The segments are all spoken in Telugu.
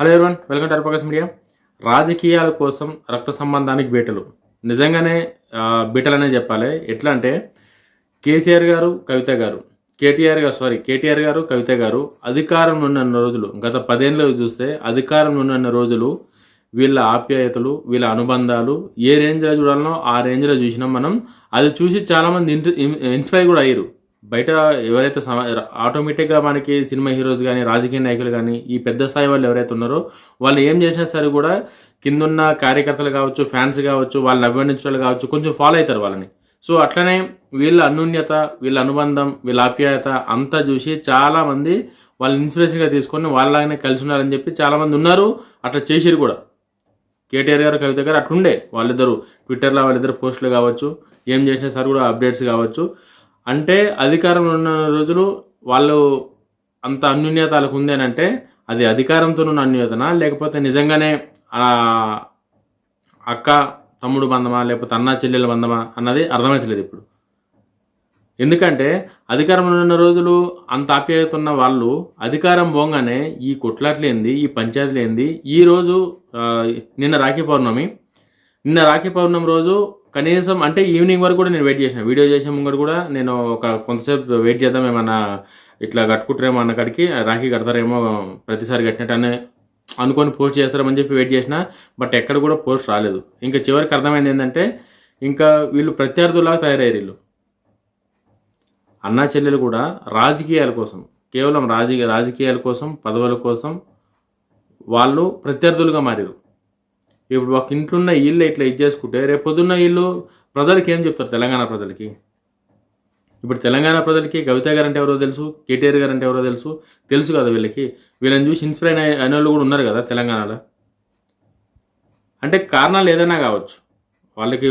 హలో ఎవరివన్ వెల్కమ్ టు అర్పకస్ మీడియా రాజకీయాల కోసం రక్త సంబంధానికి బీటలు. నిజంగానే బీటలనే చెప్పాలి. ఎట్లా అంటే కేసీఆర్ గారు కవిత గారు కేటీఆర్ గారు సారీ కేటీఆర్ గారు కవిత గారు అధికారం ఉన్న రోజులు గత పదేళ్ళు చూస్తే అధికారం ఉన్న రోజులు వీళ్ళ ఆప్యాయతలు వీళ్ళ అనుబంధాలు ఏ రేంజ్లో చూడాలనో ఆ రేంజ్లో చూసినాం మనం. అది చూసి చాలామంది ఇన్ ఇన్స్పైర్ కూడా అయ్యారు. బయట ఎవరైతే సమా ఆటోమేటిక్గా మనకి సినిమా హీరోస్ కానీ రాజకీయ నాయకులు కానీ ఈ పెద్ద స్థాయి వాళ్ళు ఎవరైతే ఉన్నారో వాళ్ళు ఏం చేసినా సరే కూడా కిందున్న కార్యకర్తలు కావచ్చు ఫ్యాన్స్ కావచ్చు వాళ్ళని అభిమానించడం కావచ్చు కొంచెం ఫాలో అవుతారు వాళ్ళని. సో అట్లనే వీళ్ళ అన్యోన్యత వీళ్ళ అనుబంధం వీళ్ళ ఆప్యాయత అంతా చూసి చాలామంది వాళ్ళని ఇన్స్పిరేషన్గా తీసుకొని వాళ్ళలాగానే కలిసి ఉన్నారని చెప్పి చాలామంది ఉన్నారు. అట్లా చేసిరు కూడా. కేటీఆర్ గారు కవిత గారు అట్లుండే. వాళ్ళిద్దరు ట్విట్టర్లో వాళ్ళిద్దరు పోస్టులు కావచ్చు ఏం చేసినా సరే కూడా అప్డేట్స్ కావచ్చు. అంటే అధికారంలో ఉన్న రోజులు వాళ్ళు అంత అన్యోన్యత వాళ్ళకు ఉంది అని అంటే అది అధికారంతో ఉన్న అన్యోన్యతనా? లేకపోతే నిజంగానే అక్క తమ్ముడు బంధమా? లేకపోతే అన్నా చెల్లెల బంధమా? అన్నది అర్థమవుతలేదు ఇప్పుడు. ఎందుకంటే అధికారంలో ఉన్న రోజులు అంత ఆప్యాయత ఉన్న వాళ్ళు అధికారం పోగానే ఈ కొట్లాట్లేంది ఈ పంచాయతీలేంది ఈ రోజు నిన్న రాఖీ పౌర్ణమి. నిన్న రాఖీ పౌర్ణమి రోజు కనీసం అంటే ఈవినింగ్ వరకు కూడా నేను వెయిట్ చేసిన. వీడియో చేసే ముంగడు కూడా నేను ఒక కొంతసేపు వెయిట్ చేద్దాం ఏమన్నా ఇట్లా కట్టుకుంటారేమో అన్న కాడికి రాఖీ కడతారేమో ప్రతిసారి కట్టినట్టు అని అనుకొని పోస్ట్ చేస్తారని చెప్పి వెయిట్ చేసిన బట్ ఎక్కడ కూడా పోస్ట్ రాలేదు. ఇంకా చివరికి అర్థమైంది ఏంటంటే ఇంకా వీళ్ళు ప్రత్యర్థులాగా తయారయ్యారు వీళ్ళు. అన్నా చెల్లెలు కూడా రాజకీయాల కోసం కేవలం రాజకీయ రాజకీయాల కోసం పదవుల కోసం వాళ్ళు ప్రత్యర్థులుగా మారారు. ఇప్పుడు ఒక ఇంట్లో ఉన్న ఇల్లు ఇట్లా ఇది చేసుకుంటే రేపొద్దున్న ఇల్లు ప్రజలకి ఏం చెప్తారు? తెలంగాణ ప్రజలకి. ఇప్పుడు తెలంగాణ ప్రజలకి కవిత గారు అంటే ఎవరో తెలుసు కేటీఆర్ గారు అంటే ఎవరో తెలుసు తెలుసు కదా వీళ్ళకి. వీళ్ళని చూసి ఇన్స్పైర్ అయిన వాళ్ళు కూడా ఉన్నారు కదా తెలంగాణలో. అంటే కారణాలు ఏదైనా కావచ్చు. వాళ్ళకి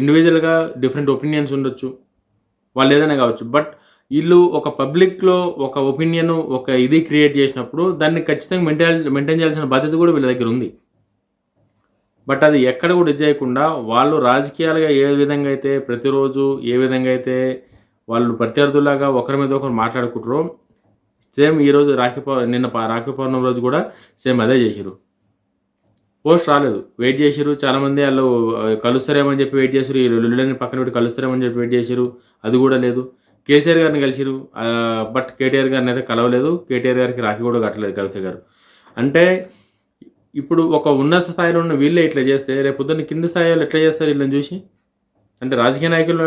ఇండివిజువల్గా డిఫరెంట్ ఒపీనియన్స్ ఉండొచ్చు. వాళ్ళు ఏదైనా కావచ్చు. బట్ వీళ్ళు ఒక పబ్లిక్లో ఒక ఒపీనియన్ ఒక ఇది క్రియేట్ చేసినప్పుడు దాన్ని ఖచ్చితంగా మెయింటైన్ మెయింటైన్ చేయాల్సిన బాధ్యత కూడా వీళ్ళ దగ్గర ఉంది. బట్ అది ఎక్కడ కూడా ఇది చేయకుండా వాళ్ళు రాజకీయాలుగా ఏ విధంగా అయితే ప్రతిరోజు ఏ విధంగా అయితే వాళ్ళు ప్రత్యర్థులాగా ఒకరి మీద ఒకరు మాట్లాడుకుంటారో సేమ్ ఈరోజు రాఖీ పౌ నిన్న రాఖీ పౌర్ణమి రోజు కూడా సేమ్ అదే చేశారు పోస్ట్ రాలేదు. వెయిట్ చేశారు చాలామంది వాళ్ళు కలుస్తారేమని చెప్పి వెయిట్ చేశారు ఈ లుల్లని పక్కన పెట్టి కలుస్తారేమని చెప్పి వెయిట్ చేశారు అది కూడా లేదు. కేసీఆర్ గారిని కలిసిరు బట్ కేటీఆర్ గారిని అయితే కలవలేదు. కేటీఆర్ గారికి రాఖీ కూడా కట్టలేదు కవిత గారు. అంటే ఇప్పుడు ఒక ఉన్నత స్థాయిలో ఉన్న వీళ్ళే ఇట్లా చేస్తే రేపు పొద్దున్న కింది స్థాయిలో ఎట్లా చేస్తారు వీళ్ళని చూసి? అంటే రాజకీయ నాయకులు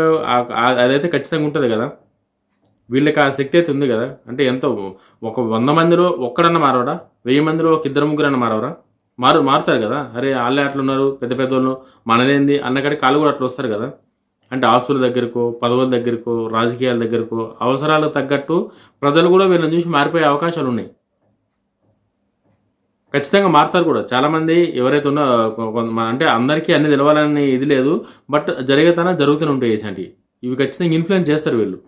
అదైతే ఖచ్చితంగా ఉంటుంది కదా. వీళ్ళకి ఆ శక్తి అయితే ఉంది కదా. అంటే ఎంతో ఒక వంద మందిలో ఒక్కడన్నా మారవడా? వెయ్యి మందిలో ఒక ఇద్దరు ముగ్గురన్నా మారవరా? మారు మారుతారు కదా. అరే వాళ్ళే అట్లా ఉన్నారు పెద్ద పెద్ద వాళ్ళు మనదేంది అన్నకాడికి కాళ్ళు కూడా అట్లా వస్తారు కదా. అంటే ఆస్తుల దగ్గరకో పదవుల దగ్గరకో రాజకీయాల దగ్గరకో అవసరాలకు తగ్గట్టు ప్రజలు కూడా వీళ్ళని చూసి మారిపోయే అవకాశాలు ఉన్నాయి. ఖచ్చితంగా మారుతారు కూడా. చాలామంది ఎవరైతే ఉన్నా అంటే అందరికీ అన్ని తెలవాలని ఇది లేదు బట్ జరిగేతన జరుగుతూనే ఉంటాయి ఇలాంటివి ఇవి ఖచ్చితంగా ఇన్ఫ్లుయెన్స్ చేస్తారు వీళ్ళు.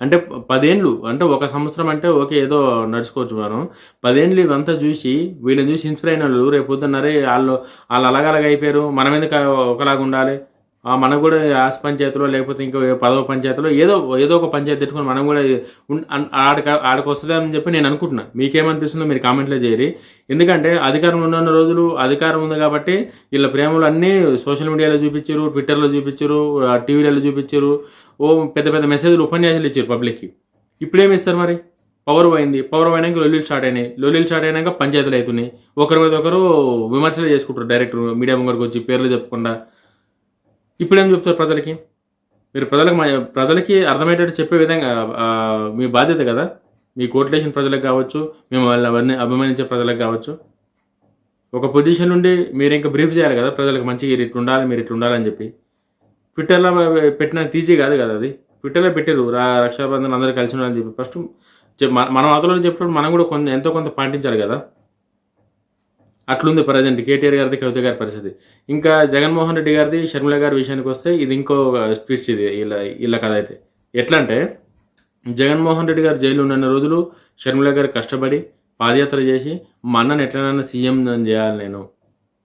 అంటే పదేండ్లు అంటే ఒక సంవత్సరం అంటే ఓకే ఏదో నడుచుకోవచ్చు మనం. పదేండ్లు ఇవంతా చూసి వీళ్ళని చూసి ఇన్స్పైర్ అయిన వాళ్ళు రేపు పొద్దున్నారే వాళ్ళు వాళ్ళు అలాగలాగా అయిపోయారు మనం ఎందుకు ఒకలాగా ఉండాలి. మనం కూడా ఆస్ పంచాయతీలో లేకపోతే ఇంకో పదవ పంచాయతీలో ఏదో ఏదో ఒక పంచాయతీ పెట్టుకుని మనం కూడా ఆడక ఆడకు వస్తుందని చెప్పి నేను అనుకుంటున్నాను మీకేమనిపిస్తుందో మీరు కామెంట్లో చేయరి. ఎందుకంటే అధికారం ఉన్న రోజులు అధికారం ఉంది కాబట్టి వీళ్ళ ప్రేమలు అన్నీ సోషల్ మీడియాలో చూపించారు ట్విట్టర్లో చూపించారు టీవీలలో చూపించారు. ఓ పెద్ద పెద్ద మెసేజ్లు ఉపన్యాసాలు ఇచ్చారు పబ్లిక్కి. ఇప్పుడేమి ఇస్తారు మరి? పవర్ పోయింది. పవర్ పోయినాక లొల్లీలు స్టార్ట్ అయినాయి. లొల్లీలు స్టార్ట్ అయినాక పంచాయతీలు అవుతున్నాయి. ఒకరి మీద ఒకరు విమర్శలు చేసుకుంటారు డైరెక్ట్ మీడియా ముంగరికి వచ్చి పేర్లు చెప్పకుండా. ఇప్పుడు ఏం చెప్తారు ప్రజలకి? మీరు ప్రజలకు మా- ప్రజలకి అర్థమయ్యేటట్టు చెప్పే విధంగా మీ బాధ్యత కదా? మీ కోట్లేషన్ ప్రజలకు కావచ్చు మేము వాళ్ళని అవన్నీ అభిమానించే ప్రజలకు కావచ్చు. ఒక పొజిషన్ నుండి మీరు ఇంకా బ్రీఫ్ చేయాలి కదా ప్రజలకు మంచిగా ఇట్లా ఉండాలి మీరు ఇట్లా ఉండాలని చెప్పి. ట్విట్టర్లో పెట్టిన తీజీ కాదు కదా అది? ట్విట్టర్లో పెట్టారు రా రక్షాబంధన్ అందరూ కలిసి ఉండాలని చెప్పి. ఫస్ట్ మనం అవతల చెప్పినప్పుడు మనం కూడా కొంత ఎంతో కొంత పాటించాలి కదా? అట్లుంది ప్రజెంట్ కేటీఆర్ గారిది కవిత గారి పరిస్థితి. ఇంకా జగన్మోహన్ రెడ్డి గారిది షర్మిల గారి విషయానికి వస్తే ఇది ఇంకో స్పీచ్ ఇది ఇలా ఇలా కథ అయితే. ఎట్లా అంటే జగన్మోహన్ రెడ్డి గారు జైలు ఉన్న రోజులు షర్మిల గారు కష్టపడి పాదయాత్ర చేసి మా ఎట్లనైనా సీఎం చేయాలి నేను.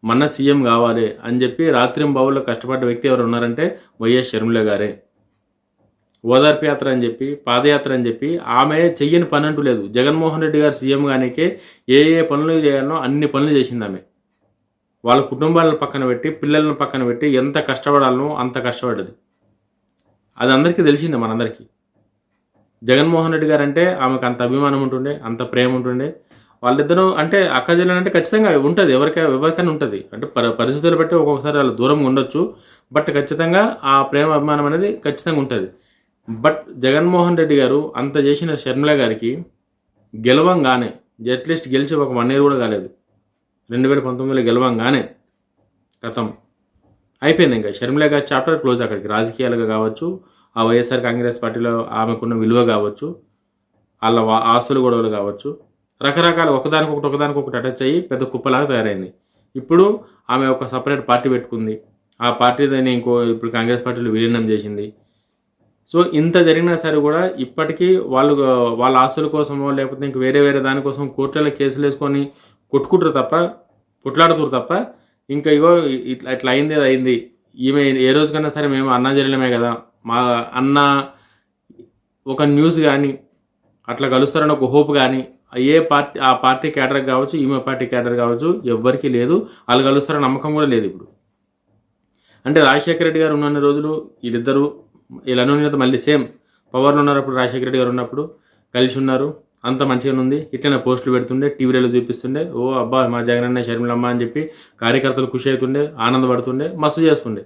మన సీఎం కావాలి అని చెప్పి రాత్రి బావుల్లో కష్టపడ్డ వ్యక్తి ఎవరు ఉన్నారంటే వైఎస్ షర్మిల గారే. ఓదార్పు యాత్ర అని చెప్పి పాదయాత్ర అని చెప్పి ఆమె చెయ్యని పని అంటూ లేదు. జగన్మోహన్ రెడ్డి గారు సీఎం గానికే ఏ ఏ పనులు చేయాలనో అన్ని పనులు చేసింది ఆమె. వాళ్ళ కుటుంబాలను పక్కన పెట్టి పిల్లలను పక్కన పెట్టి ఎంత కష్టపడాలనో అంత కష్టపడ్డది. అది అందరికీ తెలిసిందే మనందరికీ. జగన్మోహన్ రెడ్డి గారు అంటే ఆమెకు అంత అభిమానం ఉంటుండే అంత ప్రేమ ఉంటుండే. వాళ్ళిద్దరూ అంటే అక్కజల్లని అంటే ఖచ్చితంగా ఉంటుంది ఎవరికైనా ఎవరికైనా ఉంటుంది. అంటే పరి పరిస్థితులు బట్టి ఒక్కొక్కసారి వాళ్ళు దూరంగా ఉండొచ్చు బట్ ఖచ్చితంగా ఆ ప్రేమ అభిమానం అనేది ఖచ్చితంగా ఉంటుంది. బట్ జగన్మోహన్ రెడ్డి గారు అంత చేసిన షర్మిల గారికి గెలవంగానే అట్లీస్ట్ గెలిచి ఒక వన్ ఇయర్ కూడా కాలేదు. రెండు వేల పంతొమ్మిదిలో గెలవంగానే గతం అయిపోయింది ఇంకా. షర్మిల గారి చాప్టర్ క్లోజ్ అక్కడికి. రాజకీయాలుగా కావచ్చు ఆ వైఎస్ఆర్ కాంగ్రెస్ పార్టీలో ఆమెకున్న విలువ కావచ్చు వాళ్ళ ఆస్తులు ఆస్తుల గొడవలు కావచ్చు రకరకాల ఒకదానికొకటి ఒకదానికొకటి అటాచ్ అయ్యి పెద్ద కుప్పలాగా తయారైంది. ఇప్పుడు ఆమె ఒక సపరేట్ పార్టీ పెట్టుకుంది. ఆ పార్టీ దాన్ని ఇంకో ఇప్పుడు కాంగ్రెస్ పార్టీలో విలీనం చేసింది. సో ఇంత జరిగినా సరే కూడా ఇప్పటికీ వాళ్ళు వాళ్ళ ఆస్తుల కోసమో లేకపోతే ఇంక వేరే వేరే దానికోసం కోర్టులలో కేసులు వేసుకొని కొట్టుకుంటారు తప్ప కొట్లాడుతురు తప్ప ఇంకా ఇగో ఇట్లా ఇట్లా అయింది అది అయింది. ఈమె ఏ రోజుకైనా సరే మేము అన్నా చెల్లెలమే కదా. మా అన్న ఒక న్యూస్ కానీ అట్లా కలుస్తారని ఒక హోప్ కానీ ఏ పార్టీ ఆ పార్టీ క్యాడర్ కావచ్చు ఈమె పార్టీ క్యాడర్ కావచ్చు ఎవ్వరికీ లేదు. వాళ్ళు కలుస్తారని నమ్మకం కూడా లేదు ఇప్పుడు. అంటే రాజశేఖర రెడ్డి గారు ఉన్న రోజులు వీళ్ళిద్దరూ ఇలా అనున్నత మళ్ళీ సేమ్ పవర్లో ఉన్నారు అప్పుడు రాజశేఖర రెడ్డి గారు ఉన్నప్పుడు కలిసి ఉన్నారు. అంత మంచిగానే ఉంది. ఇట్లనే పోస్టులు పెడుతుండే టీవీలలో చూపిస్తుండే. ఓ అబ్బా మా జగనన్న షర్మిలమ్మ అని చెప్పి కార్యకర్తలు ఖుషి అవుతుండే ఆనందపడుతుండే మస్తు చేస్తుండే.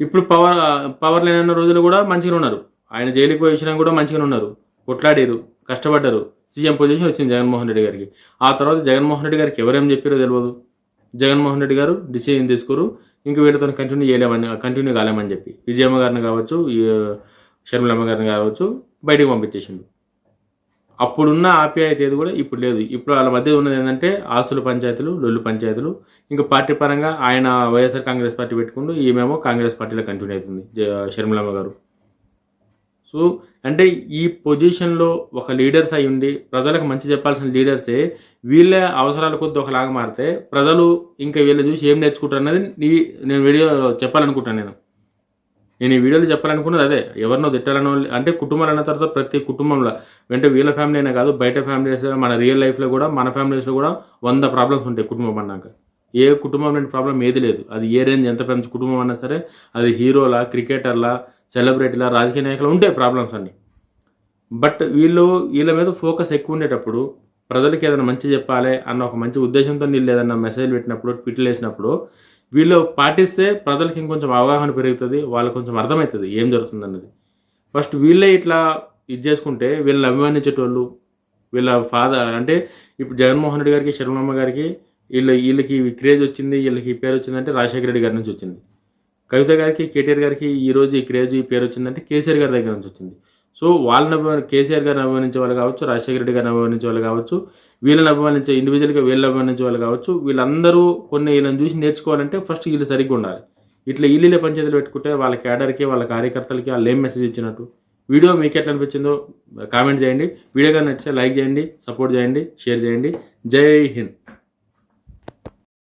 ఇప్పుడు పవర్ పవర్ లేనన్న రోజులు కూడా మంచిగా ఉన్నారు. ఆయన జైలుకి పోయి వచ్చినా కూడా మంచిగా ఉన్నారు. కొట్లాడారు కష్టపడ్డారు. సీఎం పొజిషన్ వచ్చింది జగన్మోహన్ రెడ్డి గారికి. ఆ తర్వాత జగన్మోహన్ రెడ్డి గారికి ఎవరేం చెప్పారో తెలియదు జగన్మోహన్ రెడ్డి గారు డిసిజన్ తీసుకోరు. ఇంక వీళ్ళతో కంటిన్యూ చేయలేమని కంటిన్యూ కాలేమని చెప్పి. విజయమ్మ గారిని కావచ్చు షర్మిలమ్మ గారిని కావచ్చు బయటకు పంపించేసిండు. అప్పుడున్న ఆప్యాయత ఏది కూడా ఇప్పుడు లేదు. ఇప్పుడు వాళ్ళ మధ్య ఉన్నది ఏంటంటే ఆస్తుల పంచాయతీలు లొల్లు పంచాయతీలు. ఇంకా పార్టీ పరంగా ఆయన వైఎస్ఆర్ కాంగ్రెస్ పార్టీ పెట్టుకుంటూ ఈమెమో కాంగ్రెస్ పార్టీలో కంటిన్యూ అవుతుంది షర్మిలమ్మ గారు. సో అంటే ఈ పొజిషన్లో ఒక లీడర్స్ అయి ఉండి ప్రజలకు మంచి చెప్పాల్సిన లీడర్సే వీళ్ళ అవసరాల కొద్ది ఒకలాగా మారితే ప్రజలు ఇంకా వీళ్ళు చూసి ఏం నేర్చుకుంటారు అన్నది నీ నేను వీడియో చెప్పాలనుకుంటాను నేను. నేను ఈ వీడియోలో చెప్పాలనుకున్నది అదే. ఎవరినో తిట్టాలనో అంటే కుటుంబాలు అన్న తర్వాత ప్రతి కుటుంబంలో వెంట వీళ్ళ ఫ్యామిలీ అయినా కాదు బయట ఫ్యామిలీస్ మన రియల్ లైఫ్లో కూడా మన ఫ్యామిలీస్లో కూడా వంద ప్రాబ్లమ్స్ ఉంటాయి కుటుంబం అన్నాక. ఏ కుటుంబం లేని ప్రాబ్లం ఏది లేదు. అది ఏ రేంజ్ ఎంత పెంచు కుటుంబం అన్నా సరే అది హీరోలా క్రికెటర్లా సెలబ్రిటీల రాజకీయ నాయకులు ఉంటాయి ప్రాబ్లమ్స్ అన్ని. బట్ వీళ్ళు వీళ్ళ మీద ఫోకస్ ఎక్కువ ఉండేటప్పుడు ప్రజలకి ఏదైనా మంచి చెప్పాలి అన్న ఒక మంచి ఉద్దేశంతో వీళ్ళు ఏదైనా మెసేజ్ పెట్టినప్పుడు ట్విట్లు వేసినప్పుడు వీళ్ళు పాటిస్తే ప్రజలకి ఇంకొంచెం అవగాహన పెరుగుతుంది వాళ్ళకి కొంచెం అర్థమవుతుంది ఏం జరుగుతుంది అన్నది ఫస్ట్ వీళ్ళే ఇట్లా ఇది చేసుకుంటే వీళ్ళని అభిమానించేటోళ్ళు వీళ్ళ ఫాదర్ అంటే ఇప్పుడు జగన్మోహన్ రెడ్డి గారికి శర్మమ్మ గారికి వీళ్ళ వీళ్ళకి క్రేజ్ వచ్చింది వీళ్ళకి పేరు వచ్చిందంటే రాజశేఖర రెడ్డి గారి నుంచి వచ్చింది. కవిత గారికి కేటీఆర్ గారికి ఈ రోజు ఈ క్రేజ్ ఈ పేరు వచ్చిందంటే కేసీఆర్ గారి దగ్గర నుంచి వచ్చింది. సో వాళ్ళని అభిమాని కేసీఆర్ గారిని అభిమానించే వాళ్ళు కావచ్చు రాజశేఖర రెడ్డి గారిని అభిమానించే వాళ్ళు కావచ్చు వీళ్ళని అభిమానించే ఇండివిజువల్గా వీళ్ళని అభిమానించే వాళ్ళు కావచ్చు వీళ్ళందరూ కొన్ని వీళ్ళని చూసి నేర్చుకోవాలంటే ఫస్ట్ వీళ్ళు సరిగ్గా ఉండాలి. ఇట్లా ఇల్లు పంచాయతీలు పెట్టుకుంటే వాళ్ళ క్యాడర్కి వాళ్ళ కార్యకర్తలకి వాళ్ళు ఏం మెసేజ్ ఇచ్చినట్టు. వీడియో మీకు ఎట్లా అనిపించిందో కామెంట్ చేయండి. వీడియో కానీ నచ్చితే లైక్ చేయండి సపోర్ట్ చేయండి షేర్ చేయండి. జై హింద్.